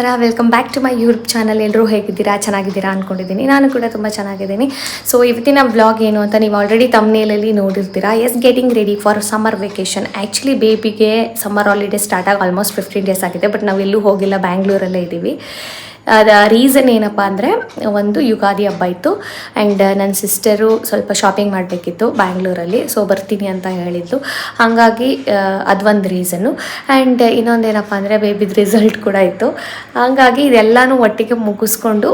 ನಮಸ್ಕಾರ. Welcome back to my YouTube channel ಎಲ್ಲರೂ ಹೇಗಿದ್ದೀರಾ? ಚೆನ್ನಾಗಿದ್ದೀರಾ ಅಂದ್ಕೊಂಡಿದ್ದೀನಿ ನಾನು ಕೂಡ ತುಂಬ ಚೆನ್ನಾಗಿದ್ದೀನಿ. ಸೊ ಇವತ್ತಿನ ಬ್ಲಾಗ್ ಏನು ಅಂತ ನೀವು ಆಲ್ರೆಡಿ ತಮ್ಮನೇಲಲ್ಲಿ ನೋಡಿರ್ತೀರಾ. Yes getting ready for summer vacation actually ಬೇಬಿಗೆ summer holiday start ಆಗಿ ಆಲ್ಮೋಸ್ಟ್ ಫಿಫ್ಟೀನ್ ಡೇಸ್ ಆಗಿದೆ ಬಟ್ ನಾವು ಎಲ್ಲೂ ಹೋಗಿಲ್ಲ ಬ್ಯಾಂಗ್ಳೂರಲ್ಲೇ ಇದ್ದೀವಿ ಅದ ರೀಸನ್ ಏನಪ್ಪ ಅಂದರೆ ಒಂದು ಯುಗಾದಿ ಹಬ್ಬ ಇತ್ತು. ಆ್ಯಂಡ್ ನನ್ನ ಸಿಸ್ಟರು ಸ್ವಲ್ಪ ಶಾಪಿಂಗ್ ಮಾಡಬೇಕಿತ್ತು ಬ್ಯಾಂಗ್ಳೂರಲ್ಲಿ ಸೊ ಬರ್ತೀನಿ ಅಂತ ಹೇಳಿದ್ದು. ಹಾಗಾಗಿ ಅದೊಂದು ರೀಸನ್ನು ಆ್ಯಂಡ್ ಇನ್ನೊಂದೇನಪ್ಪ ಅಂದರೆ ಬೇಬಿದ ರಿಸಲ್ಟ್ ಕೂಡ ಇತ್ತು. ಹಾಗಾಗಿ ಇದೆಲ್ಲನೂ ಒಟ್ಟಿಗೆ ಮುಗಿಸ್ಕೊಂಡು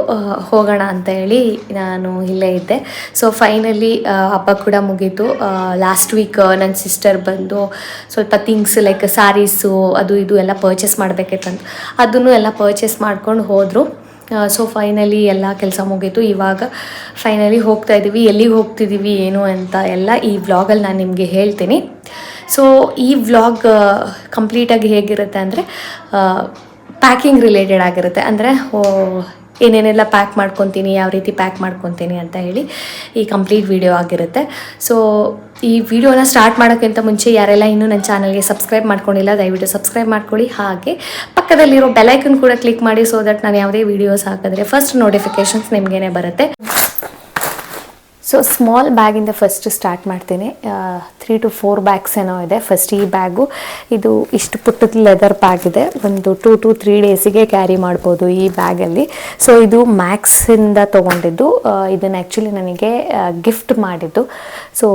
ಹೋಗೋಣ ಅಂತ ಹೇಳಿ ನಾನು ಇಲ್ಲೇ ಇದ್ದೆ. ಸೊ ಫೈನಲಿ ಹಬ್ಬ ಕೂಡ ಮುಗೀತು. ಲಾಸ್ಟ್ ವೀಕ್ ನನ್ನ ಸಿಸ್ಟರ್ ಬಂದು ಸ್ವಲ್ಪ ಥಿಂಗ್ಸ್ ಲೈಕ್ ಸ್ಯಾರೀಸು ಅದು ಇದು ಎಲ್ಲ ಪರ್ಚೇಸ್ ಮಾಡಬೇಕಿತ್ತಂತ. ಅದನ್ನು ಎಲ್ಲ ಪರ್ಚೇಸ್ ಮಾಡ್ಕೊಂಡು ಹೋದರು. ಸೊ ಫೈನಲಿ ಎಲ್ಲ ಕೆಲಸ ಮುಗೀತು. ಇವಾಗ ಫೈನಲಿ ಹೋಗ್ತಾ ಇದ್ದೀವಿ ಎಲ್ಲಿಗೆ ಹೋಗ್ತಿದ್ದೀವಿ ಏನು ಅಂತ ಎಲ್ಲ ಈ ವ್ಲಾಗಲ್ಲಿ ನಾನು ನಿಮಗೆ ಹೇಳ್ತೀನಿ. ಸೊ ಈ ವ್ಲಾಗ್ ಕಂಪ್ಲೀಟಾಗಿ ಹೇಗಿರುತ್ತೆ ಅಂದರೆ ಪ್ಯಾಕಿಂಗ್ ರಿಲೇಟೆಡ್ ಆಗಿರುತ್ತೆ. ಅಂದರೆ ಏನೇನೆಲ್ಲ ಪ್ಯಾಕ್ ಮಾಡ್ಕೊತೀನಿ, ಯಾವ ರೀತಿ ಪ್ಯಾಕ್ ಮಾಡ್ಕೊತೀನಿ ಅಂತ ಹೇಳಿ ಈ ಕಂಪ್ಲೀಟ್ ವಿಡಿಯೋ ಆಗಿರುತ್ತೆ. ಸೊ ಈ ವಿಡಿಯೋನ ಸ್ಟಾರ್ಟ್ ಮಾಡೋಕ್ಕಿಂತ ಮುಂಚೆ ಯಾರೆಲ್ಲ ಇನ್ನೂ ನನ್ನ ಚಾನಲ್ಗೆ ಸಬ್ಸ್ಕ್ರೈಬ್ ಮಾಡ್ಕೊಂಡಿಲ್ಲ, ದಯವಿಟ್ಟು ಸಬ್ಸ್ಕ್ರೈಬ್ ಮಾಡ್ಕೊಳ್ಳಿ. ಹಾಗೆ ಪಕ್ಕದಲ್ಲಿರೋ ಬೆಲೈಕನ್ ಕೂಡ ಕ್ಲಿಕ್ ಮಾಡಿ ಸೊ ದಟ್ ನಾನು ಯಾವುದೇ ವೀಡಿಯೋಸ್ ಹಾಕಿದ್ರೆ ಫಸ್ಟ್ ನೋಟಿಫಿಕೇಶನ್ಸ್ ನಿಮಗೇನೆ ಬರುತ್ತೆ. ಸೊ ಸ್ಮಾಲ್ ಬ್ಯಾಗಿಂದ ಫಸ್ಟ್ ಸ್ಟಾರ್ಟ್ ಮಾಡ್ತೀನಿ. ತ್ರೀ ಟು ಫೋರ್ ಬ್ಯಾಗ್ಸ್ ಏನೋ ಇದೆ. ಫಸ್ಟ್ ಈ ಬ್ಯಾಗು ಇದು ಇಷ್ಟು ಪುಟ್ಟದ ಲೆದರ್ ಬ್ಯಾಗ್ ಇದೆ. ಒಂದು ಟೂ ಟು ತ್ರೀ ಡೇಸಿಗೆ ಕ್ಯಾರಿ ಮಾಡ್ಬೋದು ಈ ಬ್ಯಾಗಲ್ಲಿ ಸೊ ಇದು ಮ್ಯಾಕ್ಸಿಂದ ತೊಗೊಂಡಿದ್ದು. ಇದನ್ನು ಆ್ಯಕ್ಚುಲಿ ನನಗೆ ಗಿಫ್ಟ್ ಮಾಡಿದ್ದು. ಸೊ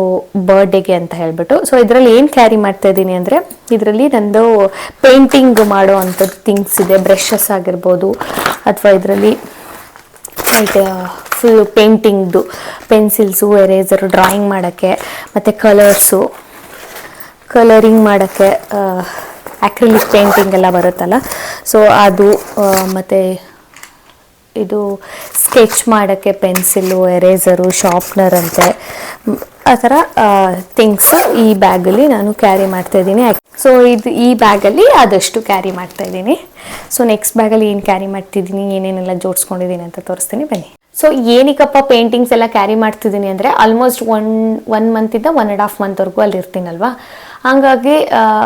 ಬರ್ಡೇಗೆ ಅಂತ ಹೇಳಿಬಿಟ್ಟು. ಸೊ ಇದರಲ್ಲಿ ಏನು ಕ್ಯಾರಿ ಮಾಡ್ತಾ ಇದ್ದೀನಿ ಅಂದರೆ, ಇದರಲ್ಲಿ ನಂದು ಪೇಂಟಿಂಗ್ ಮಾಡೋ ಅಂಥದ್ದು ಥಿಂಗ್ಸ್ ಇದೆ. ಬ್ರಷಸ್ ಆಗಿರ್ಬೋದು, ಅಥವಾ ಇದರಲ್ಲಿ ಲೈಕ್ ಫುಲ್ ಪೇಂಟಿಂಗ್ದು ಪೆನ್ಸಿಲ್ಸು ಎರೇಸರು ಡ್ರಾಯಿಂಗ್ ಮಾಡೋಕ್ಕೆ, ಮತ್ತು ಕಲರ್ಸು ಕಲರಿಂಗ್ ಮಾಡೋಕ್ಕೆ ಆ್ಯಕ್ರಿಲಿಕ್ ಪೇಂಟಿಂಗ್ ಎಲ್ಲ ಬರುತ್ತಲ್ಲ. ಸೊ ಅದು ಮತ್ತು ಇದು ಸ್ಕೆಚ್ ಮಾಡೋಕ್ಕೆ ಪೆನ್ಸಿಲು ಎರೇಸರು ಶಾರ್ಪ್ನರ್ ಅಂತೆ ಆ ಥರ ಥಿಂಗ್ಸ್ ಈ ಬ್ಯಾಗಲ್ಲಿ ನಾನು ಕ್ಯಾರಿ ಮಾಡ್ತಾ ಇದ್ದೀನಿ. ಸೊ ಇದು ಈ ಬ್ಯಾಗಲ್ಲಿ ಆದಷ್ಟು ಕ್ಯಾರಿ ಮಾಡ್ತಾ ಇದ್ದೀನಿ. ಸೊ ನೆಕ್ಸ್ಟ್ ಬ್ಯಾಗಲ್ಲಿ ಏನು ಕ್ಯಾರಿ ಮಾಡ್ತಿದ್ದೀನಿ, ಏನೇನೆಲ್ಲ ಜೋಡಿಸ್ಕೊಂಡಿದ್ದೀನಿ ಅಂತ ತೋರಿಸ್ತೀನಿ. ಬನ್ನಿ. ಸೊ ಏನಕ್ಕಪ್ಪ ಪೇಂಟಿಂಗ್ಸ್ ಎಲ್ಲ ಕ್ಯಾರಿ ಮಾಡ್ತಿದ್ದೀನಿ ಅಂದರೆ ಆಲ್ಮೋಸ್ಟ್ ಒನ್ ಒನ್ ಮಂತಿಂದ ಒನ್ ಆ್ಯಂಡ್ ಹಾಫ್ ಮಂತ್ವರೆಗೂ ಅಲ್ಲಿ ಇರ್ತೀನಲ್ವಾ? ಹಾಗಾಗಿ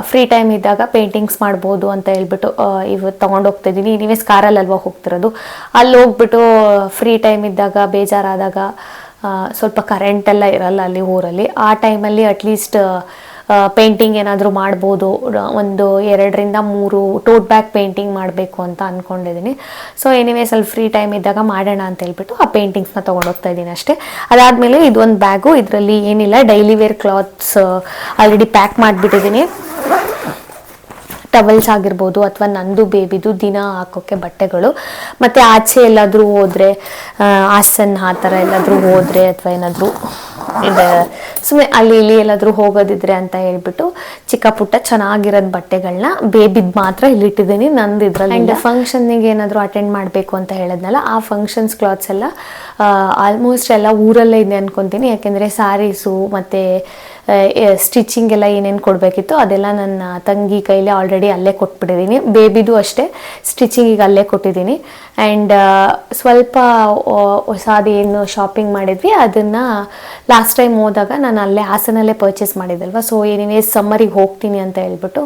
ಫ್ರೀ ಟೈಮ್ ಇದ್ದಾಗ ಪೇಂಟಿಂಗ್ಸ್ ಮಾಡ್ಬೋದು ಅಂತ ಹೇಳ್ಬಿಟ್ಟು ಇವ್ ಇವತ್ತು ತೊಗೊಂಡು ಹೋಗ್ತಾ ಇದ್ದೀನಿ. ನೀವೇ ಸ್ಕಾರಲ್ಲಿ ಅಲ್ವಾ ಹೋಗ್ತಿರೋದು. ಅಲ್ಲಿ ಹೋಗ್ಬಿಟ್ಟು ಫ್ರೀ ಟೈಮ್ ಇದ್ದಾಗ, ಬೇಜಾರಾದಾಗ ಸ್ವಲ್ಪ ಕರೆಂಟ್ ಎಲ್ಲ ಇರಲ್ಲ ಅಲ್ಲಿ ಊರಲ್ಲಿ. ಆ ಟೈಮಲ್ಲಿ ಅಟ್ಲೀಸ್ಟ್ ಪೇಂಟಿಂಗ್ ಏನಾದರೂ ಮಾಡ್ಬೋದು ಒಂದು ಎರಡರಿಂದ ಮೂರು ಟೋಟ್ ಬ್ಯಾಗ್ ಪೇಂಟಿಂಗ್ ಮಾಡಬೇಕು ಅಂತ ಅಂದ್ಕೊಂಡಿದ್ದೀನಿ ಸೊ ಎನಿವೇ ಸ್ವಲ್ಪ ಫ್ರೀ ಟೈಮ್ ಇದ್ದಾಗ ಮಾಡೋಣ ಅಂತ ಹೇಳ್ಬಿಟ್ಟು ಆ ಪೇಂಟಿಂಗ್ಸ್ನ ತೊಗೊಂಡೋಗ್ತಾ ಇದ್ದೀನಿ ಅಷ್ಟೇ. ಅದಾದಮೇಲೆ ಇದೊಂದು ಬ್ಯಾಗು ಇದರಲ್ಲಿ ಏನಿಲ್ಲ daily wear clothes already pack ಮಾಡಿಬಿಟ್ಟಿದ್ದೀನಿ. Towels ಆಗಿರ್ಬೋದು ಅಥವಾ ನಂದು ಬೇಬಿದು ದಿನ ಹಾಕೋಕ್ಕೆ ಬಟ್ಟೆಗಳು. ಮತ್ತು ಆಚೆ ಎಲ್ಲಾದರೂ ಹೋದರೆ ಹಾಸನ್ ಆ ಥರ ಎಲ್ಲಾದರೂ ಹೋದರೆ ಅಥವಾ ಏನಾದರೂ ಇದೆ ಸುಮ್ಮನೆ ಅಲ್ಲಿ ಇಲ್ಲಿ ಎಲ್ಲಾದರೂ ಹೋಗೋದಿದ್ರೆ ಅಂತ ಹೇಳ್ಬಿಟ್ಟು ಚಿಕ್ಕ ಪುಟ್ಟ ಚೆನ್ನಾಗಿರೋದು ಬಟ್ಟೆಗಳನ್ನ ಬೇಬಿದ್ ಮಾತ್ರ ಇಲ್ಲಿಟ್ಟಿದ್ದೀನಿ ನಂದು ಇದ್ರಲ್ಲಿ ಆ್ಯಂಡ್ ಫಂಕ್ಷನ್ನಿಗೆ ಏನಾದರೂ ಅಟೆಂಡ್ ಮಾಡಬೇಕು ಅಂತ ಹೇಳಿದ್ನಲ್ಲ ಆ ಫಂಕ್ಷನ್ಸ್ ಕ್ಲಾತ್ಸ್ ಎಲ್ಲ ಆಲ್ಮೋಸ್ಟ್ ಎಲ್ಲ ಊರಲ್ಲೇ ಇದೆ ಅನ್ಕೊತೀನಿ. ಯಾಕೆಂದರೆ ಸ್ಯಾರೀಸು ಮತ್ತು ಸ್ಟಿಚಿಂಗ್ ಎಲ್ಲ ಏನೇನು ಕೊಡಬೇಕಿತ್ತು ಅದೆಲ್ಲ ನನ್ನ ತಂಗಿ ಕೈಲಿ ಆಲ್ರೆಡಿ ಅಲ್ಲೇ ಕೊಟ್ಬಿಟ್ಟಿದ್ದೀನಿ. ಬೇಬಿದು ಅಷ್ಟೇ ಸ್ಟಿಚಿಂಗಿಗೆ ಅಲ್ಲೇ ಕೊಟ್ಟಿದ್ದೀನಿ. ಆ್ಯಂಡ್ ಸ್ವಲ್ಪ ಹೊಸಾದ ಏನು ಶಾಪಿಂಗ್ ಮಾಡಿದ್ವಿ, ಅದನ್ನು ಲಾಸ್ಟ್ ಟೈಮ್ ಹೋದಾಗ ನಾನು ಅಲ್ಲೇ ಹಾಸನಲ್ಲೇ ಪರ್ಚೇಸ್ ಮಾಡಿದ್ದಲ್ವ ಸೊ ಏನಿವೆ ಸಮ್ಮರಿಗೆ ಹೋಗ್ತೀನಿ ಅಂತ ಹೇಳ್ಬಿಟ್ಟು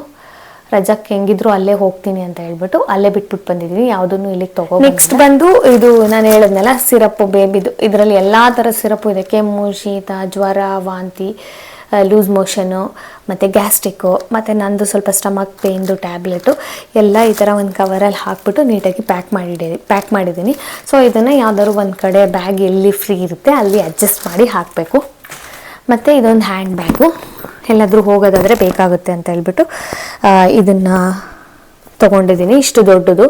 ರಜಕ್ಕೆ ಹೆಂಗಿದ್ರು ಅಲ್ಲೇ ಹೋಗ್ತೀನಿ ಅಂತ ಹೇಳ್ಬಿಟ್ಟು ಅಲ್ಲೇ ಬಿಟ್ಬಿಟ್ಟು ಬಂದಿದ್ದೀನಿ. ಯಾವುದನ್ನು ಇಲ್ಲಿಗೆ ತಗೋ ನೆಕ್ಸ್ಟ್ ಬಂದು ಇದು ನಾನು ಹೇಳಿದ್ನಲ್ಲ ಸಿರಪ್ ಬೇಬಿದು ಇದರಲ್ಲಿ ಎಲ್ಲ ಥರ ಸಿರಪ್ ಇದೆ. ಕೆಮ್ಮು, ಶೀತ, ಜ್ವರ, ವಾಂತಿ. ಲೂಸ್ ಮೋಷನು, ಮತ್ತು ಗ್ಯಾಸ್ಟಿಕ್ಕು ಮತ್ತು ನಂದು ಸ್ವಲ್ಪ ಸ್ಟಮಕ್ ಪೇಯ್ನ್ದು ಟ್ಯಾಬ್ಲೆಟು, ಎಲ್ಲ ಈ ಥರ ಒಂದು ಕವರಲ್ಲಿ ಹಾಕ್ಬಿಟ್ಟು ನೀಟಾಗಿ ಪ್ಯಾಕ್ ಮಾಡಿಡಿ ಪ್ಯಾಕ್ ಮಾಡಿದ್ದೀನಿ. ಸೊ ಇದನ್ನು ಯಾವ್ದಾದ್ರು ಒಂದು ಕಡೆ ಬ್ಯಾಗ್ ಎಲ್ಲಿ ಫ್ರೀ ಇರುತ್ತೆ ಅಲ್ಲಿ ಅಡ್ಜಸ್ಟ್ ಮಾಡಿ ಹಾಕಬೇಕು. ಮತ್ತು ಇದೊಂದು ಹ್ಯಾಂಡ್ ಬ್ಯಾಗು. ಎಲ್ಲಾದರೂ ಹೋಗೋದಾದರೆ ಬೇಕಾಗುತ್ತೆ ಅಂತ ಹೇಳ್ಬಿಟ್ಟು ಇದನ್ನು ತೊಗೊಂಡಿದ್ದೀನಿ. ಇಷ್ಟು ದೊಡ್ಡದು.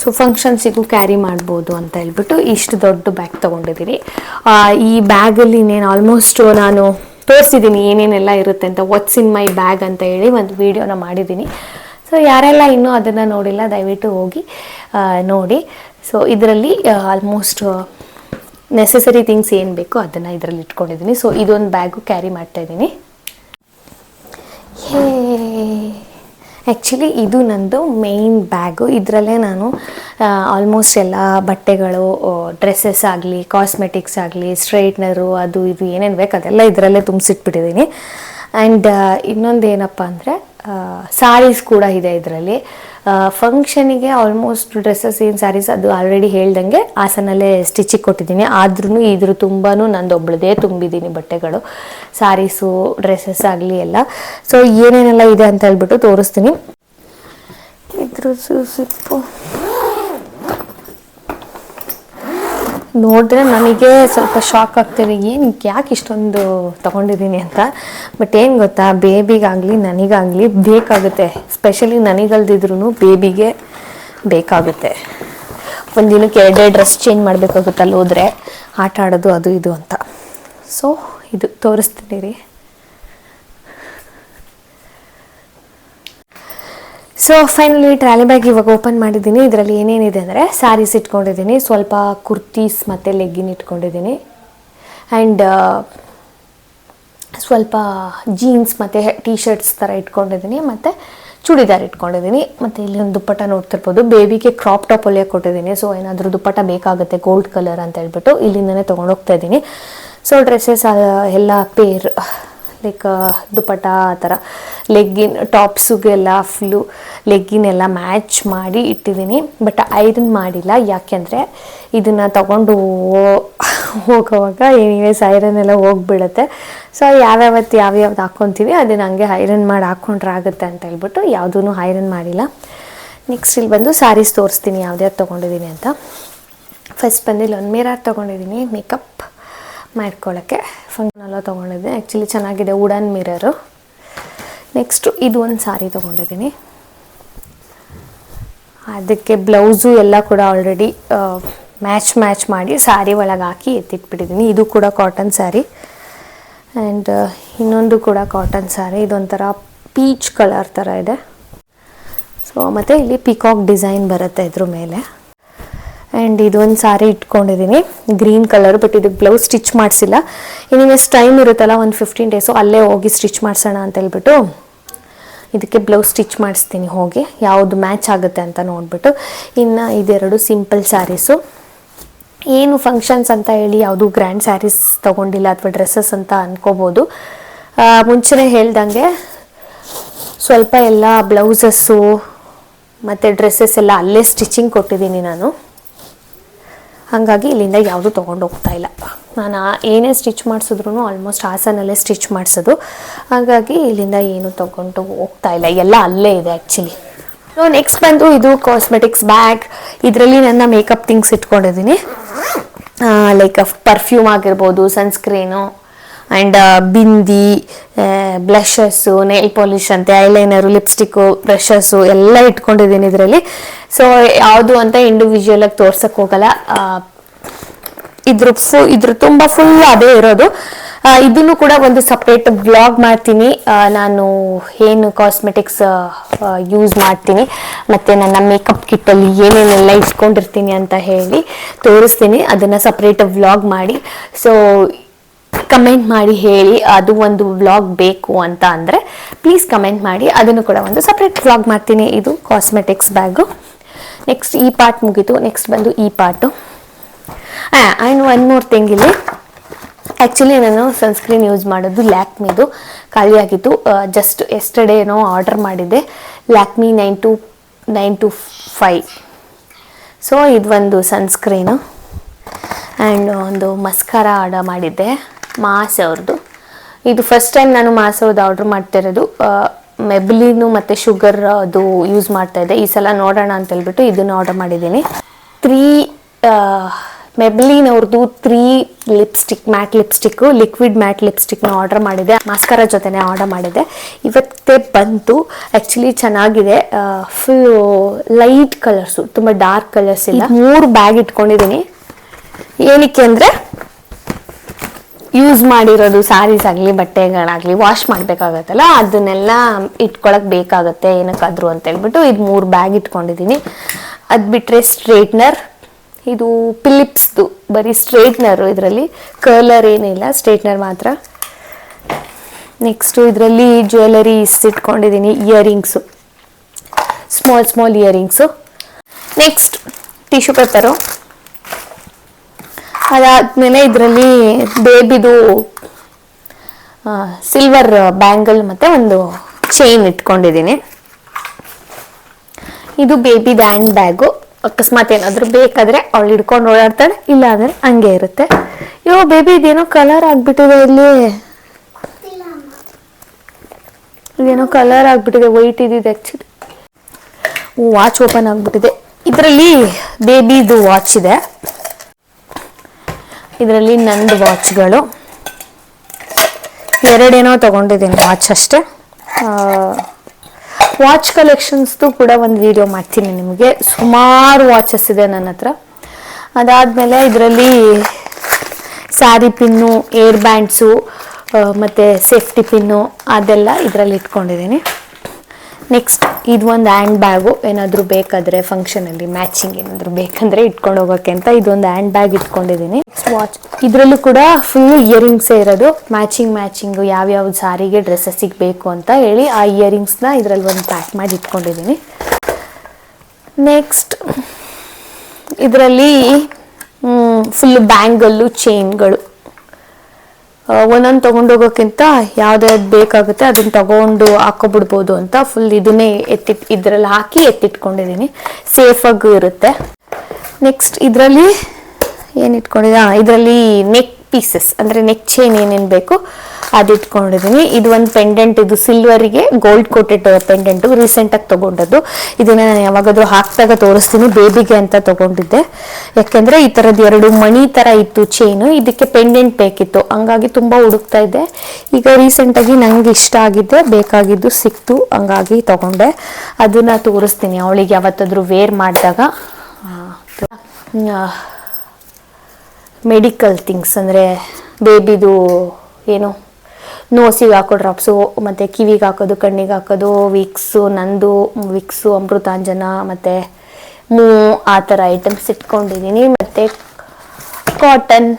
ಸೊ ಫಂಕ್ಷನ್ಸಿಗೂ ಕ್ಯಾರಿ ಮಾಡ್ಬೋದು ಅಂತ ಹೇಳ್ಬಿಟ್ಟು ಇಷ್ಟು ದೊಡ್ಡ ಬ್ಯಾಗ್ ತೊಗೊಂಡಿದ್ದೀನಿ. ಈ ಬ್ಯಾಗಲ್ಲಿ ಇನ್ನೇನು ಆಲ್ಮೋಸ್ಟು ನಾನು ತೋರಿಸಿದ್ದೀನಿ ಏನೇನೆಲ್ಲ ಇರುತ್ತೆ ಅಂತ ವಾಟ್ಸ್ ಇನ್ ಮೈ ಬ್ಯಾಗ್ ಅಂತ ಹೇಳಿ ಒಂದು ವೀಡಿಯೋನ ಮಾಡಿದ್ದೀನಿ ಸೊ ಯಾರೆಲ್ಲ ಇನ್ನೂ ಅದನ್ನು ನೋಡಿಲ್ಲ, ದಯವಿಟ್ಟು ಹೋಗಿ ನೋಡಿ. ಸೊ ಇದರಲ್ಲಿ ಆಲ್ಮೋಸ್ಟ್ ನೆಸೆಸರಿ ಥಿಂಗ್ಸ್ ಏನು ಬೇಕೋ ಅದನ್ನು ಇದರಲ್ಲಿ ಇಟ್ಕೊಂಡಿದ್ದೀನಿ ಸೊ ಇದೊಂದು ಬ್ಯಾಗು ಕ್ಯಾರಿ ಮಾಡ್ತಾ ಇದ್ದೀನಿ ಆ್ಯಕ್ಚುಲಿ ಇದು ನಂದು ಮೇಯ್ನ್ ಬ್ಯಾಗು ಇದರಲ್ಲೇ ನಾನು ಆಲ್ಮೋಸ್ಟ್ ಎಲ್ಲ ಬಟ್ಟೆಗಳು ಡ್ರೆಸ್ಸಸ್ ಆಗಲಿ ಕಾಸ್ಮೆಟಿಕ್ಸ್ ಆಗಲಿ ಸ್ಟ್ರೈಟ್ನರು ಅದು, ಇದು ಏನೇನು ಬೇಕು ಅದೆಲ್ಲ ಇದರಲ್ಲೇ ತುಂಬಿಸಿಟ್ಬಿಟ್ಟಿದ್ದೀನಿ. ಆ್ಯಂಡ್ ಇನ್ನೊಂದು ಏನಪ್ಪ ಅಂದರೆ ಸಾರೀಸ್ ಕೂಡ ಇದೆ ಇದರಲ್ಲಿ. ಫಂಕ್ಷನಿಗೆ ಆಲ್ಮೋಸ್ಟ್ ಡ್ರೆಸ್ಸಸ್ ಏನು ಸ್ಯಾರೀಸ್ ಅದು ಆಲ್ರೆಡಿ ಹೇಳ್ದಂಗೆ ಹಾಸನಲ್ಲೇ ಸ್ಟಿಚಿಗೆ ಕೊಟ್ಟಿದ್ದೀನಿ. ಆದ್ರೂ ಇದ್ರ ತುಂಬಾ ನಂದು ಒಬ್ಳದೇ ತುಂಬಿದ್ದೀನಿ ಬಟ್ಟೆಗಳು. ಸ್ಯಾರೀಸು ಡ್ರೆಸ್ಸಸ್ ಆಗಲಿ ಎಲ್ಲ. ಸೊ ಏನೇನೆಲ್ಲ ಇದೆ ಅಂತ ಹೇಳ್ಬಿಟ್ಟು ತೋರಿಸ್ತೀನಿ. ಇದ್ರ ಸಿಪ್ಪು ನೋಡಿದ್ರೆ ನನಗೆ ಸ್ವಲ್ಪ ಶಾಕ್ ಆಗ್ತಿದೆ. ಏನು ಯಾಕೆ ಇಷ್ಟೊಂದು ತಗೊಂಡಿದ್ದೀನಿ ಅಂತ. ಬಟ್ ಏನು ಗೊತ್ತಾ, ಬೇಬಿಗಾಗಲಿ, ನನಗಾಗಲಿ ಬೇಕಾಗುತ್ತೆ. ಸ್ಪೆಷಲಿ ನನಗಲ್ದಿದ್ರು ಬೇಬಿಗೆ ಬೇಕಾಗುತ್ತೆ. ಒಂದು ದಿನಕ್ಕೆ ಎರಡೇ ಡ್ರೆಸ್ ಚೇಂಜ್ ಮಾಡಬೇಕಾಗುತ್ತೆ ಅಲ್ಲಿ ಹೋದರೆ. ಆಟ ಆಡೋದು, ಅದು ಇದು ಅಂತ. ಸೊ ಇದು ತೋರಿಸ್ತೀನಿ ರೀ. ಸೊ ಫೈನಲಿ ಟ್ರಾಲಿ ಬ್ಯಾಗ್ ಇವಾಗ ಓಪನ್ ಮಾಡಿದ್ದೀನಿ. ಇದರಲ್ಲಿ ಏನೇನಿದೆ ಅಂದರೆ ಸ್ಯಾರೀಸ್ ಇಟ್ಕೊಂಡಿದ್ದೀನಿ. ಸ್ವಲ್ಪ ಕುರ್ತೀಸ್ ಮತ್ತು ಲೆಗ್ಗಿನ್ ಇಟ್ಕೊಂಡಿದ್ದೀನಿ. ಆ್ಯಂಡ್ ಸ್ವಲ್ಪ ಜೀನ್ಸ್ ಮತ್ತು ಟೀ ಶರ್ಟ್ಸ್ ಥರ ಇಟ್ಕೊಂಡಿದ್ದೀನಿ. ಮತ್ತು ಚೂಡಿದಾರ್ ಇಟ್ಕೊಂಡಿದ್ದೀನಿ. ಮತ್ತು ಇಲ್ಲಿ ಒಂದು ದುಪ್ಪಟ್ಟ ನೋಡ್ತಿರ್ಬೋದು. ಬೇಬಿಗೆ ಕ್ರಾಪ್ ಟಾಪ್ ಹೊಲಿಯೋಕೆ ಕೊಟ್ಟಿದ್ದೀನಿ. ಸೊ ಏನಾದರೂ ದುಪ್ಪಟ್ಟ ಬೇಕಾಗುತ್ತೆ ಗೋಲ್ಡ್ ಕಲರ್ ಅಂತ ಹೇಳ್ಬಿಟ್ಟು ಇಲ್ಲಿಂದನೇ ತೊಗೊಂಡೋಗ್ತಾ ಇದ್ದೀನಿ. ಸೊ ಡ್ರೆಸ್ಸಸ್ ಎಲ್ಲ ಪೇರ್ ಲೈಕ್ ದುಪಟ ಆ ಥರ. ಲೆಗ್ಗಿನ್ ಟಾಪ್ಸುಗೆಲ್ಲ ಫುಲ್ಲು ಲೆಗ್ಗಿನೆಲ್ಲ ಮ್ಯಾಚ್ ಮಾಡಿ ಇಟ್ಟಿದ್ದೀನಿ. ಬಟ್ ಐರನ್ ಮಾಡಿಲ್ಲ. ಯಾಕೆಂದರೆ ಇದನ್ನು ತಗೊಂಡು ಹೋಗೋವಾಗ ಎನಿವೇಸ್ ಐರನ್ ಎಲ್ಲ ಹೋಗ್ಬಿಡುತ್ತೆ. ಸೊ ಯಾವ್ಯಾವತ್ತು ಯಾವ್ಯಾವ್ದು ಹಾಕ್ಕೊತೀವಿ ಅದನ್ನು ಹಂಗೆ ಐರನ್ ಮಾಡಿ ಹಾಕ್ಕೊಂಡ್ರೆ ಆಗುತ್ತೆ ಅಂತ ಹೇಳ್ಬಿಟ್ಟು ಯಾವುದೂ ಐರನ್ ಮಾಡಿಲ್ಲ. ನೆಕ್ಸ್ಟ್ ಇಲ್ಲಿ ಬಂದು ಸ್ಯಾರೀಸ್ ತೋರಿಸ್ತೀನಿ ಯಾವ್ದು ತೊಗೊಂಡಿದ್ದೀನಿ ಅಂತ. ಫಸ್ಟ್ ಬಂದು ಒಂದು ಮಿರರ್ ತೊಗೊಂಡಿದ್ದೀನಿ. ಮೇಕಪ್ ಮಾಡ್ಕೊಳ್ಳೋಕ್ಕೆ ಫಂಕ್ಷನ್ ಎಲ್ಲ ತೊಗೊಂಡಿದ್ದೆ ಆ್ಯಕ್ಚುಲಿ ಚೆನ್ನಾಗಿದೆ ವುಡನ್ ಮಿರರು ನೆಕ್ಸ್ಟು ಇದು ಒಂದು ಸಾರಿ ತೊಗೊಂಡಿದ್ದೀನಿ. ಅದಕ್ಕೆ ಬ್ಲೌಸು ಎಲ್ಲ ಕೂಡ ಆಲ್ರೆಡಿ ಮ್ಯಾಚ್ ಮ್ಯಾಚ್ ಮಾಡಿ ಸ್ಯಾರಿ ಒಳಗೆ ಹಾಕಿ ಎತ್ತಿಟ್ಬಿಟ್ಟಿದ್ದೀನಿ. ಇದು ಕೂಡ ಕಾಟನ್ ಸ್ಯಾರಿ ಆ್ಯಂಡ್ ಇನ್ನೊಂದು ಕೂಡ ಕಾಟನ್ ಸ್ಯಾರಿ ಇದೊಂಥರ ಪೀಚ್ ಕಲರ್ ಥರ ಇದೆ. ಸೊ ಮತ್ತು ಇಲ್ಲಿ ಪಿಕಾಕ್ ಡಿಸೈನ್ ಬರುತ್ತೆ ಇದ್ರ ಮೇಲೆ. ಆ್ಯಂಡ್ ಇದೊಂದು ಸಾರಿ ಇಟ್ಕೊಂಡಿದ್ದೀನಿ ಗ್ರೀನ್ ಕಲರ್ ಬಟ್ ಇದಕ್ಕೆ ಬ್ಲೌಸ್ ಸ್ಟಿಚ್ ಮಾಡಿಸಿಲ್ಲ. ಇನ್ನಿವೆಸ್ ಟೈಮ್ ಇರುತ್ತಲ್ಲ, ಒಂದು ಫಿಫ್ಟೀನ್ ಡೇಸು ಅಲ್ಲೇ ಹೋಗಿ ಸ್ಟಿಚ್ ಮಾಡಿಸೋಣ ಅಂತ ಹೇಳ್ಬಿಟ್ಟು ಇದಕ್ಕೆ ಬ್ಲೌಸ್ ಸ್ಟಿಚ್ ಮಾಡಿಸ್ತೀನಿ ಹೋಗಿ. ಯಾವುದು ಮ್ಯಾಚ್ ಆಗುತ್ತೆ ಅಂತ ನೋಡಿಬಿಟ್ಟು. ಇನ್ನು ಇದೆರಡು ಸಿಂಪಲ್ ಸ್ಯಾರೀಸು ಏನು ಫಂಕ್ಷನ್ಸ್ ಅಂತ ಹೇಳಿ ಯಾವುದು ಗ್ರ್ಯಾಂಡ್ ಸ್ಯಾರೀಸ್ ತೊಗೊಂಡಿಲ್ಲ ಅಥವಾ ಡ್ರೆಸ್ಸಸ್ ಅಂತ ಅನ್ಕೋಬೋದು. ಮುಂಚೆ ಮುಂಚೆನೇ ಹೇಳ್ದಂಗೆ ಸ್ವಲ್ಪ ಎಲ್ಲ ಬ್ಲೌಸಸ್ಸು ಮತ್ತು ಡ್ರೆಸ್ಸಸ್ ಎಲ್ಲ ಅಲ್ಲೇ ಸ್ಟಿಚಿಂಗ್ ಕೊಟ್ಟಿದ್ದೀನಿ ನಾನು. ಹಾಗಾಗಿ ಇಲ್ಲಿಂದ ಯಾವುದು ತೊಗೊಂಡು ಹೋಗ್ತಾ ಇಲ್ಲ. ನಾನು ಏನೇ ಸ್ಟಿಚ್ ಮಾಡಿಸಿದ್ರು ಆಲ್ಮೋಸ್ಟ್ ಹಾಸನಲ್ಲೇ ಸ್ಟಿಚ್ ಮಾಡಿಸೋದು. ಹಾಗಾಗಿ ಇಲ್ಲಿಂದ ಏನು ತೊಗೊಂಡು ಹೋಗ್ತಾ ಇಲ್ಲ. ಎಲ್ಲ ಅಲ್ಲೇ ಇದೆ ಆ್ಯಕ್ಚುಲಿ ನೆಕ್ಸ್ಟ್ ಬಂದು ಇದು ಕಾಸ್ಮೆಟಿಕ್ಸ್ ಬ್ಯಾಗ್ ಇದರಲ್ಲಿ ನನ್ನ ಮೇಕಪ್ ಥಿಂಗ್ಸ್ ಇಟ್ಕೊಂಡಿದ್ದೀನಿ. ಲೈಕ್ ಪರ್ಫ್ಯೂಮ್ ಆಗಿರ್ಬೋದು sunscreen and bindi blushes nail polish ಅಂತೆ ಐಲೈನರು ಲಿಪ್ಸ್ಟಿಕ್ಕು ಬ್ರಷಸ್ಸು ಎಲ್ಲ ಇಟ್ಕೊಂಡಿದ್ದೀನಿ ಇದರಲ್ಲಿ. ಸೊ ಯಾವುದು ಅಂತ ಇಂಡಿವಿಜುವಲ್ ಆಗಿ ತೋರ್ಸಕ್ಕೆ ಹೋಗಲ್ಲ. ಇದ್ರ ಫು, ಇದ್ರ ತುಂಬ ಫುಲ್ ಅದೇ ಇರೋದು. ಇದನ್ನು ಕೂಡ ಒಂದು ಸಪ್ರೇಟ್ ಬ್ಲಾಗ್ ಮಾಡ್ತೀನಿ. ನಾನು ಏನು ಕಾಸ್ಮೆಟಿಕ್ಸ್ ಯೂಸ್ ಮಾಡ್ತೀನಿ. ಮತ್ತು ನನ್ನ ಮೇಕಪ್ ಕಿಟ್ಟಲ್ಲಿ ಏನೇನೆಲ್ಲ ಇಟ್ಕೊಂಡಿರ್ತೀನಿ ಅಂತ ಹೇಳಿ ತೋರಿಸ್ತೀನಿ. ಅದನ್ನು ಸಪ್ರೇಟ್ ವ್ಲಾಗ್ ಮಾಡಿ. ಸೊ ಕಮೆಂಟ್ ಮಾಡಿ ಹೇಳಿ, ಅದು ಒಂದು ವ್ಲಾಗ್ ಬೇಕು ಅಂತ ಅಂದರೆ ಪ್ಲೀಸ್ ಕಮೆಂಟ್ ಮಾಡಿ, ಅದನ್ನು ಕೂಡ ಒಂದು ಸಪ್ರೇಟ್ ವ್ಲಾಗ್ ಮಾಡ್ತೀನಿ. ಇದು ಕಾಸ್ಮೆಟಿಕ್ಸ್ ಬ್ಯಾಗು ನೆಕ್ಸ್ಟ್ ಈ ಪಾರ್ಟ್ ಮುಗೀತು. ನೆಕ್ಸ್ಟ್ ಬಂದು ಈ part and one more thing ಇಲ್ಲಿ. ಆ್ಯಕ್ಚುಲಿ ನಾನು ಸನ್ಸ್ಕ್ರೀನ್ ಯೂಸ್ ಮಾಡೋದು ಲ್ಯಾಕ್ಮಿದು ಖಾಲಿಯಾಗಿತ್ತು ಜಸ್ಟ್ ಎಸ್ಟರ್ಡೇ ಏನೋ ಆರ್ಡರ್ ಮಾಡಿದ್ದೆ. Lakme nine two nine two five so ಇದು ಒಂದು ಸನ್ಸ್ಕ್ರೀನು ಆ್ಯಂಡ್ ಒಂದು ಮಸ್ಕಾರ ಆರ್ಡರ್ ಮಾಡಿದ್ದೆ. ಮಾಸ್ ಅವ್ರದ್ದು. ಇದು ಫಸ್ಟ್ ಟೈಮ್ ನಾನು ಮಾಸ್ ಅವ್ರದ್ದು ಆರ್ಡ್ರ್ ಮಾಡ್ತಿರೋದು. ಮೆಬ್ಲಿನು ಮತ್ತು ಶುಗರ್ ಅದು ಯೂಸ್ ಮಾಡ್ತಾ ಇದ್ದೆ. ಈ ಸಲ ನೋಡೋಣ ಅಂತ ಹೇಳ್ಬಿಟ್ಟು ಇದನ್ನು ಆರ್ಡರ್ ಮಾಡಿದ್ದೀನಿ. ತ್ರೀ ಮೆಬ್ಲಿನ್ ಅವ್ರದ್ದು three lipstick matte lipstick liquid matte ಲಿಪ್ಸ್ಟಿಕ್ನ order ಮಾಡಿದೆ ಮಾಸ್ಕರ ಜೊತೆನೇ ಆರ್ಡರ್ ಮಾಡಿದೆ ಇವತ್ತೇ ಬಂತು. ಆ್ಯಕ್ಚುಲಿ ಚೆನ್ನಾಗಿದೆ. ಫುಲ್ ಲೈಟ್ ಕಲರ್ಸು ತುಂಬ ಡಾರ್ಕ್ ಕಲರ್ಸ್ ಇಲ್ಲ ಮೂರು ಬ್ಯಾಗ್ ಇಟ್ಕೊಂಡಿದ್ದೀನಿ. ಏನಕ್ಕೆ ಅಂದರೆ ಯೂಸ್ ಮಾಡಿರೋದು ಸ್ಯಾರೀಸ್ ಆಗಲಿ, ಬಟ್ಟೆಗಳಾಗಲಿ ವಾಶ್ ಮಾಡಬೇಕಾಗತ್ತಲ್ಲ, ಅದನ್ನೆಲ್ಲ ಇಟ್ಕೊಳಕ್ ಬೇಕಾಗತ್ತೆ ಏನಕ್ಕಾದ್ರೂ ಅಂತ ಹೇಳ್ಬಿಟ್ಟು ಇದು ಮೂರು ಬ್ಯಾಗ್ ಇಟ್ಕೊಂಡಿದ್ದೀನಿ ಅದು ಬಿಟ್ಟರೆ ಸ್ಟ್ರೇಟ್ನರ್ ಇದು ಫಿಲಿಪ್ಸ್ದು ಬರೀ ಸ್ಟ್ರೇಟ್ನರು ಇದರಲ್ಲಿ ಕರ್ಲರ್ ಏನಿಲ್ಲ ಸ್ಟ್ರೇಟ್ನರ್ ಮಾತ್ರ. ನೆಕ್ಸ್ಟು ಇದರಲ್ಲಿ ಜ್ಯುವೆಲರೀಸ್ ಇಟ್ಕೊಂಡಿದ್ದೀನಿ earrings small small earrings next tissue paper ಅದಾದಮೇಲೆ ಇದರಲ್ಲಿ ಬೇಬಿದು ಸಿಲ್ವರ್ ಬ್ಯಾಂಗಲ್ ಮತ್ತು ಒಂದು ಚೈನ್ ಇಟ್ಕೊಂಡಿದ್ದೀನಿ. ಇದು ಬೇಬಿ ಹ್ಯಾಂಡ್ ಬ್ಯಾಗು ಅಕಸ್ಮಾತ್ ಏನಾದರೂ ಬೇಕಾದ್ರೆ ಅವಳು ಹಿಡ್ಕೊಂಡು ಓಡಾಡ್ತಾಳೆ ಇಲ್ಲ ಅಂದರೆ ಹಂಗೆ ಇರುತ್ತೆ. ಯೋ ಬೇಬಿ ಇದೇನೋ ಕಲರ್ ಆಗಿಬಿಟ್ಟಿದೆ ಇಲ್ಲಿ. ಇದೇನೋ ಕಲರ್ ಆಗಿಬಿಟ್ಟಿದೆ ವೈಟ್ ಇದಿದೆ ಆ್ಯಕ್ಚುಲಿ ವಾಚ್ ಓಪನ್ ಆಗಿಬಿಟ್ಟಿದೆ. ಇದರಲ್ಲಿ ಬೇಬಿದು ವಾಚ್ ಇದೆ. ಇದರಲ್ಲಿ ನಂದು ವಾಚ್ಗಳು ಎರಡೇನೋ ತಗೊಂಡಿದ್ದೀನಿ ವಾಚ್ ಅಷ್ಟೇ. ವಾಚ್ ಕಲೆಕ್ಷನ್ಸ್ದು ಕೂಡ ಒಂದು ವಿಡಿಯೋ ಮಾಡ್ತೀನಿ ನಿಮಗೆ. ಸುಮಾರು ವಾಚಸ್ ಇದೆ ನನ್ನ ಹತ್ರ. ಅದಾದಮೇಲೆ ಇದರಲ್ಲಿ ಸ್ಯಾರಿ ಪಿನ್ನು ಏರ್ ಬ್ಯಾಂಡ್ಸು ಮತ್ತು ಸೇಫ್ಟಿ ಪಿನ್ನು ಅದೆಲ್ಲ ಇದರಲ್ಲಿ ಇಟ್ಕೊಂಡಿದ್ದೀನಿ. ನೆಕ್ಸ್ಟ್ ಇದು ಒಂದು ಹ್ಯಾಂಡ್ ಬ್ಯಾಗು ಏನಾದರೂ ಬೇಕಾದರೆ ಫಂಕ್ಷನಲ್ಲಿ ಮ್ಯಾಚಿಂಗ್ ಏನಾದರೂ ಬೇಕಂದರೆ ಇಟ್ಕೊಂಡು ಹೋಗೋಕ್ಕೆ ಅಂತ ಇದೊಂದು ಹ್ಯಾಂಡ್ ಬ್ಯಾಗ್ ಇಟ್ಕೊಂಡಿದ್ದೀನಿ. ನೆಕ್ಸ್ಟ್ ವಾಚ್ ಇದರಲ್ಲೂ ಕೂಡ ಫುಲ್ ಇಯರಿಂಗ್ಸೇ ಇರೋದು. ಮ್ಯಾಚಿಂಗ್ ಮ್ಯಾಚಿಂಗು ಯಾವ್ಯಾವ ಸಾರಿಗೆ ಡ್ರೆಸ್ಸಸ್ಸಿಗೆ ಬೇಕು ಅಂತ ಹೇಳಿ ಆ ಇಯರಿಂಗ್ಸ್ನ ಇದರಲ್ಲಿ ಒಂದು ಪ್ಯಾಕ್ ಮಾಡಿ ಇಟ್ಕೊಂಡಿದ್ದೀನಿ. ನೆಕ್ಸ್ಟ್ ಇದರಲ್ಲಿ ಫುಲ್ ಬ್ಯಾಂಗಲ್ಲು ಚೈನ್ಗಳು ಒಂದೊಂದು ತೊಗೊಂಡೋಗೋಕ್ಕಿಂತ ಯಾವ್ದ್ಯಾವ್ದು ಬೇಕಾಗುತ್ತೆ ಅದನ್ನ ತಗೊಂಡು ಹಾಕೊಬಿಡ್ಬೋದು ಅಂತ ಫುಲ್ ಇದನ್ನೇ ಎತ್ತಿಟ್ ಇದ್ರಲ್ಲಿ ಹಾಕಿ ಎತ್ತಿಟ್ಕೊಂಡಿದ್ದೀನಿ ಸೇಫಾಗೂ ಇರುತ್ತೆ. ನೆಕ್ಸ್ಟ್ ಇದರಲ್ಲಿ ಏನು ಇಟ್ಕೊಂಡಿದ್ದೆ ಇದರಲ್ಲಿ ನೆಕ್ ಪೀಸಸ್ ಅಂದರೆ ನೆಕ್ ಚೈನ್ ಏನೇನು ಬೇಕು? ಅದು ಇಟ್ಕೊಂಡಿದ್ದೀನಿ ಇದು ಒಂದು ಪೆಂಡೆಂಟ್ ಇದು ಸಿಲ್ವರಿಗೆ ಗೋಲ್ಡ್ ಕೋಟೆಡ್ ಪೆಂಡೆಂಟು ರೀಸೆಂಟಾಗಿ ತೊಗೊಂಡದ್ದು. ಇದನ್ನು ನಾನು ಯಾವಾಗಾದರೂ ಹಾಕಿದಾಗ ತೋರಿಸ್ತೀನಿ ಬೇಬಿಗೆ ಅಂತ ತೊಗೊಂಡಿದ್ದೆ. ಯಾಕೆಂದರೆ ಈ ಥರದ್ದು ಎರಡು ಮಣಿ ಥರ ಇತ್ತು ಚೈನು ಇದಕ್ಕೆ ಪೆಂಡೆಂಟ್ ಬೇಕಿತ್ತು. ಹಂಗಾಗಿ ತುಂಬ ಹುಡುಕ್ತಾ ಇದ್ದೆ. ಈಗ ರೀಸೆಂಟಾಗಿ ನಂಗೆ ಇಷ್ಟ ಆಗಿದ್ದೆ ಬೇಕಾಗಿದ್ದು ಸಿಕ್ತು, ಹಂಗಾಗಿ ತೊಗೊಂಡೆ. ಅದನ್ನು ತೋರಿಸ್ತೀನಿ. ಅವಳಿಗೆ ಯಾವತ್ತಾದರೂ ವೇರ್ ಮಾಡಿದಾಗ. ಮೆಡಿಕಲ್ ಥಿಂಗ್ಸ್ ಅಂದರೆ ಬೇಬಿದು ಏನು ನೋಸಿಗೆ ಹಾಕೋ ಡ್ರಾಪ್ಸು, ಮತ್ತು ಕಿವಿಗೆ ಹಾಕೋದು, ಕಣ್ಣಿಗೆ ಹಾಕೋದು, ವಿಕ್ಸು, ನಂದು, ವಿಕ್ಸು, ಅಮೃತಾಂಜನ, ಮತ್ತು ಮೂ ಆ ಥರ ಐಟಮ್ಸ್ ಇಟ್ಕೊಂಡಿದ್ದೀನಿ. ಮತ್ತು ಕಾಟನ್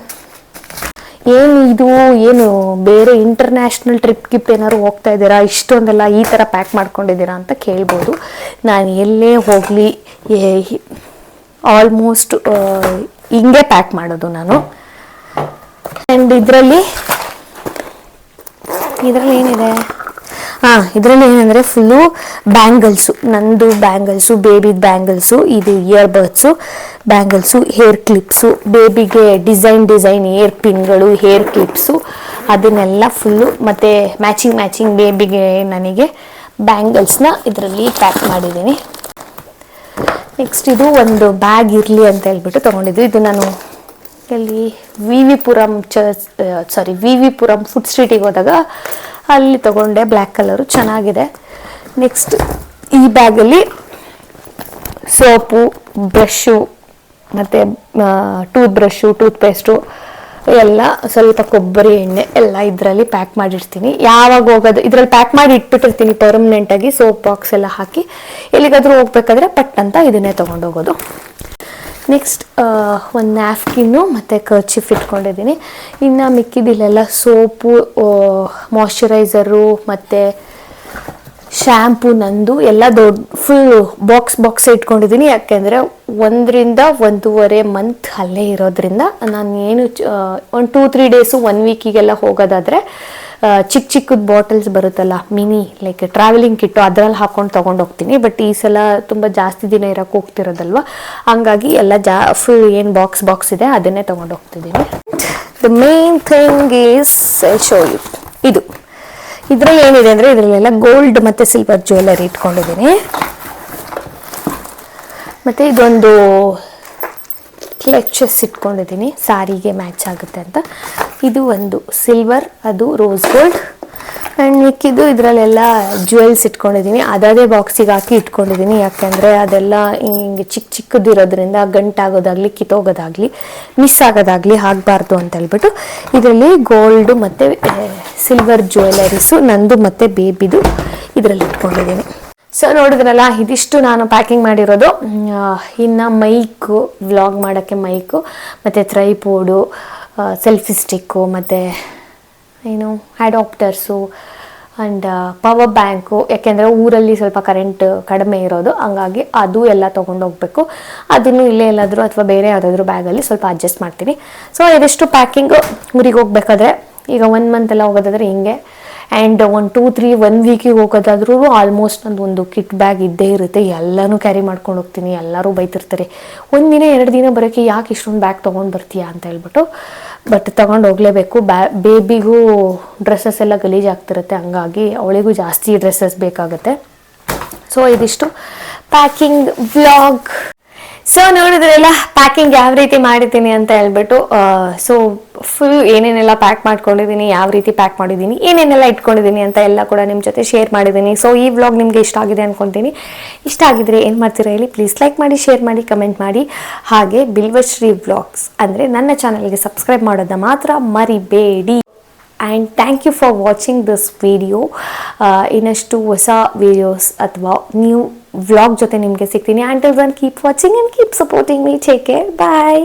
ಏನು ಇದು? ಏನು ಬೇರೆ ಇಂಟರ್ನ್ಯಾಷನಲ್ ಟ್ರಿಪ್ ಗಿಪ್ ಏನಾದ್ರು ಹೋಗ್ತಾ ಇದ್ದೀರಾ? ಇಷ್ಟೊಂದೆಲ್ಲ ಈ ಥರ ಪ್ಯಾಕ್ ಮಾಡ್ಕೊಂಡಿದ್ದೀರಾ ಅಂತ ಕೇಳ್ಬೋದು. ನಾನು ಎಲ್ಲೇ ಹೋಗಲಿ ಆಲ್ಮೋಸ್ಟ್ ಹಿಂಗೆ ಪ್ಯಾಕ್ ಮಾಡೋದು ನಾನು. ಆ್ಯಂಡ್ ಇದರಲ್ಲಿ ಇದರಲ್ಲಿ ಏನಿದೆ? ಹಾಂ ಇದರಲ್ಲಿ ಏನಂದರೆ ಫುಲ್ಲು ಬ್ಯಾಂಗಲ್ಸು ನಂದು ಬ್ಯಾಂಗಲ್ಸು ಬೇಬಿದ ಬ್ಯಾಂಗಲ್ಸು ಇದು ear buds bangles hair clips ಬೇಬಿಗೆ design design hair ಪಿನ್ಗಳು ಹೇರ್ ಕ್ಲಿಪ್ಸು ಅದನ್ನೆಲ್ಲ ಫುಲ್ಲು ಮತ್ತು ಮ್ಯಾಚಿಂಗ್ ಮ್ಯಾಚಿಂಗ್ ಬೇಬಿಗೆ ನನಗೆ ಬ್ಯಾಂಗಲ್ಸ್ನ ಇದರಲ್ಲಿ ಪ್ಯಾಕ್ ಮಾಡಿದ್ದೀನಿ. ನೆಕ್ಸ್ಟ್ ಇದು ಒಂದು ಬ್ಯಾಗ್ ಇರಲಿ ಅಂತ ಹೇಳ್ಬಿಟ್ಟು ತೊಗೊಂಡಿದ್ದು. ಇದು ನಾನು ಎಲ್ಲಿ ವಿ ವಿ ಪುರಂ ಚ sorry V V Puram food ಸ್ಟ್ರೀಟಿಗೆ ಹೋದಾಗ ಅಲ್ಲಿ ತಗೊಂಡೆ ಬ್ಲ್ಯಾಕ್ ಕಲರು ಚೆನ್ನಾಗಿದೆ. ನೆಕ್ಸ್ಟ್ ಈ ಬ್ಯಾಗಲ್ಲಿ ಸೋಪು ಬ್ರಷು ಮತ್ತು ಟೂತ್ ಬ್ರಷು ಟೂತ್ ಪೇಸ್ಟು ಎಲ್ಲ ಸ್ವಲ್ಪ ಕೊಬ್ಬರಿ ಎಣ್ಣೆ ಎಲ್ಲ ಇದರಲ್ಲಿ ಪ್ಯಾಕ್ ಮಾಡಿರ್ತೀನಿ. ಯಾವಾಗ ಹೋಗೋದು, ಇದರಲ್ಲಿ ಪ್ಯಾಕ್ ಮಾಡಿ ಇಟ್ಬಿಟ್ಟಿರ್ತೀನಿ ಪರ್ಮನೆಂಟಾಗಿ ಸೋಪ್ ಬಾಕ್ಸ್ ಎಲ್ಲ ಹಾಕಿ. ಎಲ್ಲಿಗಾದರೂ ಹೋಗ್ಬೇಕಾದ್ರೆ ಪಟ್ ಅಂತ ಇದನ್ನೇ ತೊಗೊಂಡೋಗೋದು ನೆಕ್ಸ್ಟ್ ಒಂದು ನ್ಯಾಫ್ಕಿನ್ನು ಮತ್ತು ಕರ್ಚಿಫ್ ಇಟ್ಕೊಂಡಿದ್ದೀನಿ. ಇನ್ನು ಮಿಕ್ಕಿದಿಲ್ಲೆಲ್ಲ ಸೋಪು ಮಾಯ್ಶ್ಚರೈಸರು ಮತ್ತು ಶ್ಯಾಂಪು ನಂದು ಎಲ್ಲ ದೊಡ್ಡ ಫುಲ್ ಬಾಕ್ಸ್ ಬಾಕ್ಸ್ ಇಟ್ಕೊಂಡಿದ್ದೀನಿ. ಯಾಕೆಂದರೆ ಒಂದರಿಂದ ಒಂದೂವರೆ ಮಂತ್ ಅಲ್ಲೇ ಇರೋದ್ರಿಂದ ನಾನು ಏನು ಒಂದು ಟೂ ತ್ರೀ ಡೇಸು ಒನ್ ವೀಕಿಗೆಲ್ಲ ಹೋಗೋದಾದರೆ ಚಿಕ್ಕ ಚಿಕ್ಕದ ಬಾಟಲ್ಸ್ ಬರುತ್ತಲ್ಲ, ಮಿನಿ ಲೈಕ್ ಟ್ರಾವೆಲಿಂಗ್ ಕಿಟ್ಟು ಅದರಲ್ಲಿ ಹಾಕೊಂಡು ತೊಗೊಂಡು ಹೋಗ್ತೀನಿ. ಬಟ್ ಈ ಸಲ ತುಂಬ ಜಾಸ್ತಿ ದಿನ ಇರೋಕ್ಕೆ ಹೋಗ್ತಿರೋದಲ್ವ? ಹಂಗಾಗಿ ಎಲ್ಲ ಜಾ ಫುಲ್ ಏನು ಬಾಕ್ಸ್ ಬಾಕ್ಸ್ ಇದೆ, ಅದನ್ನೇ ತೊಗೊಂಡು ಹೋಗ್ತಿದ್ದೀನಿ. The main thing is show you ಇದು. ಇದರಲ್ಲಿ ಏನಿದೆ ಅಂದರೆ, ಇದರಲ್ಲೆಲ್ಲ ಗೋಲ್ಡ್ ಮತ್ತು ಸಿಲ್ವರ್ ಜ್ಯುವೆಲರಿ ಇಟ್ಕೊಂಡಿದ್ದೀನಿ. ಮತ್ತು ಇದೊಂದು ಕ್ಲೆಚಸ್ ಇಟ್ಕೊಂಡಿದ್ದೀನಿ. ಸಾರಿಗೆ ಮ್ಯಾಚ್ ಆಗುತ್ತೆ ಅಂತ. ಇದು ಒಂದು ಸಿಲ್ವರ್ ಅದು ರೋಸ್ ಗೋಲ್ಡ್ ಆ್ಯಂಡ್ ಮಿಕ್ಕಿದ್ದು ಇದರಲ್ಲೆಲ್ಲ ಜ್ಯುವೆಲ್ಸ್ ಇಟ್ಕೊಂಡಿದ್ದೀನಿ. ಅದಾದೇ ಬಾಕ್ಸಿಗೆ ಹಾಕಿ ಇಟ್ಕೊಂಡಿದ್ದೀನಿ. ಯಾಕೆಂದರೆ ಅದೆಲ್ಲ ಹಿಂಗೆ ಚಿಕ್ಕ ಚಿಕ್ಕದಿರೋದ್ರಿಂದ ಗಂಟಾಗೋದಾಗಲಿ, ಕಿತ್ತೋಗೋದಾಗಲಿ ಮಿಸ್ ಆಗೋದಾಗಲಿ ಆಗಬಾರ್ದು ಅಂತ ಹೇಳ್ಬಿಟ್ಟು ಇದರಲ್ಲಿ ಗೋಲ್ಡು ಮತ್ತು ಸಿಲ್ವರ್ ಜ್ಯುವೆಲರೀಸು ನಂದು ಮತ್ತು ಬೇಬಿದು ಇದರಲ್ಲಿ ಇಟ್ಕೊಂಡಿದ್ದೀನಿ. ಸೊ ನೋಡಿದ್ರಲ್ಲ, ಇದಿಷ್ಟು ನಾನು ಪ್ಯಾಕಿಂಗ್ ಮಾಡಿರೋದು. ಇನ್ನು ಮೈಕು ವ್ಲಾಗ್ ಮಾಡೋಕ್ಕೆ ಮೈಕು ಮತ್ತು ತ್ರೈಪೋಡು ಸೆಲ್ಫಿ ಸ್ಟಿಕ್ಕು ಮತ್ತು ಏನು ಅಡಾಪ್ಟರ್ಸು ಆ್ಯಂಡ್ ಪವರ್ ಬ್ಯಾಂಕು ಯಾಕೆಂದರೆ ಊರಲ್ಲಿ ಸ್ವಲ್ಪ ಕರೆಂಟ್ ಕಡಿಮೆ ಇರೋದು, ಹಂಗಾಗಿ ಅದು ಎಲ್ಲ ತೊಗೊಂಡೋಗ್ಬೇಕು ಅದನ್ನು ಇಲ್ಲೇ ಎಲ್ಲಾದರೂ ಅಥವಾ ಬೇರೆ ಯಾವುದಾದ್ರೂ ಬ್ಯಾಗಲ್ಲಿ ಸ್ವಲ್ಪ ಅಡ್ಜಸ್ಟ್ ಮಾಡ್ತೀನಿ ಸೊ ಇದಿಷ್ಟು ಪ್ಯಾಕಿಂಗು ಊರಿಗೆ ಹೋಗ್ಬೇಕಾದ್ರೆ ಈಗ ಒನ್ ಮಂತ್ ಎಲ್ಲ ಹೋಗೋದಾದ್ರೆ ಹಿಂಗೆ and one two three one ವೀಕಿಗೆ ಹೋಗೋದಾದ್ರೂ ಆಲ್ಮೋಸ್ಟ್ ನಂದು ಒಂದು ಕಿಟ್ ಬ್ಯಾಗ್ ಇದ್ದೇ ಇರುತ್ತೆ. ಎಲ್ಲನೂ ಕ್ಯಾರಿ ಮಾಡ್ಕೊಂಡು ಹೋಗ್ತೀನಿ. ಎಲ್ಲರೂ ಬೈತಿರ್ತಾರೆ. ಒಂದು ದಿನ, ಎರಡು ದಿನ ಬರೋಕ್ಕೆ ಯಾಕೆ ಇಷ್ಟೊಂದು ಬ್ಯಾಗ್ ತೊಗೊಂಡು ಬರ್ತೀಯಾ ಅಂತ ಹೇಳ್ಬಿಟ್ಟು. ಬಟ್ ತೊಗೊಂಡು ಹೋಗಲೇಬೇಕು. ಬ್ಯಾ ಬೇಬಿಗೂ ಡ್ರೆಸ್ಸಸ್ ಎಲ್ಲ ಗಲೀಜ್ ಆಗ್ತಿರುತ್ತೆ. ಹಂಗಾಗಿ ಅವಳಿಗೂ ಜಾಸ್ತಿ ಡ್ರೆಸ್ಸಸ್ ಬೇಕಾಗುತ್ತೆ. ಸೊ ಇದಿಷ್ಟು. ಪ್ಯಾಕಿಂಗ್ ವ್ಲಾಗ್ ಸೊ ನೋಡಿದ್ರೆಲ್ಲ ಪ್ಯಾಕಿಂಗ್ ಯಾವ ರೀತಿ ಮಾಡಿದ್ದೀನಿ ಅಂತ ಹೇಳ್ಬಿಟ್ಟು ಸೊ ಫುಲ್ ಏನೇನೆಲ್ಲ ಪ್ಯಾಕ್ ಮಾಡ್ಕೊಂಡಿದ್ದೀನಿ, ಯಾವ ರೀತಿ ಪ್ಯಾಕ್ ಮಾಡಿದ್ದೀನಿ, ಏನೇನೆಲ್ಲ ಇಟ್ಕೊಂಡಿದ್ದೀನಿ ಅಂತ ಎಲ್ಲ ಕೂಡ ನಿಮ್ಮ ಜೊತೆ ಶೇರ್ ಮಾಡಿದ್ದೀನಿ. ಸೊ ಈ ವ್ಲಾಗ್ ನಿಮಗೆ ಇಷ್ಟ ಆಗಿದೆ ಅಂದ್ಕೊತೀನಿ ಇಷ್ಟ ಆಗಿದ್ರೆ ಏನು ಮಾಡ್ತೀರಾ ಹೇಳಿ ಪ್ಲೀಸ್ ಲೈಕ್ ಮಾಡಿ ಶೇರ್ ಮಾಡಿ ಕಮೆಂಟ್ ಮಾಡಿ. ಹಾಗೆ, ಬಿಲ್ವಶ್ರೀ ವ್ಲಾಗ್ಸ್ ಅಂದರೆ ನನ್ನ ಚಾನಲ್ಗೆ ಸಬ್ಸ್ಕ್ರೈಬ್ ಮಾಡೋದನ್ನ ಮಾತ್ರ ಮರಿಬೇಡಿ. And thank you for watching this video ಇನ್ನಷ್ಟು ಹೊಸ ವಿಡಿಯೋಸ್ ಅಥವಾ ನ್ಯೂ ವ್ಲಾಗ್ ಜೊತೆ ನಿಮಗೆ ಸಿಗ್ತೀನಿ and then keep watching and keep supporting me take care bye